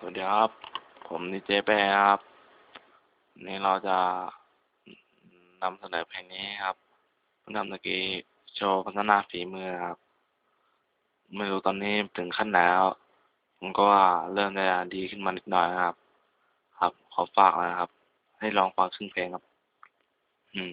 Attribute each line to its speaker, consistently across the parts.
Speaker 1: สวัสดีครับ ผมดีเจแปรครับนนี้เราจะนำเสนอเพลงนี้ครับเพิ่งทำตะกี้โชว์พัฒนาฝีมือครับ ไม่รู้ตอนนี้ถึงขั้นไหนแล้ว ผมก็ว่าเริ่มจะดีขึ้นมานิดหน่อยนะครับ ครับ ขอฝากนะครับ ให้ลองฟังครึ่งเพลงครับ อืม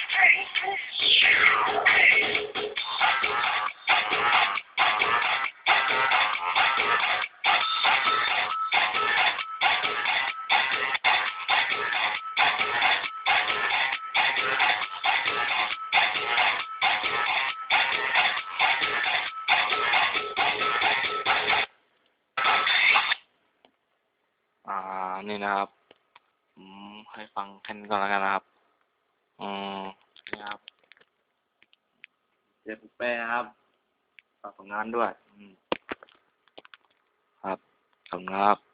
Speaker 1: อ่า นี่นะครับ ผมให้ฟังแค่นี้ก่อนแล้วกันนะครับ อืม นะครับเจ็บแปรครับฝากผลงานด้วย ครับขอบคุณครับ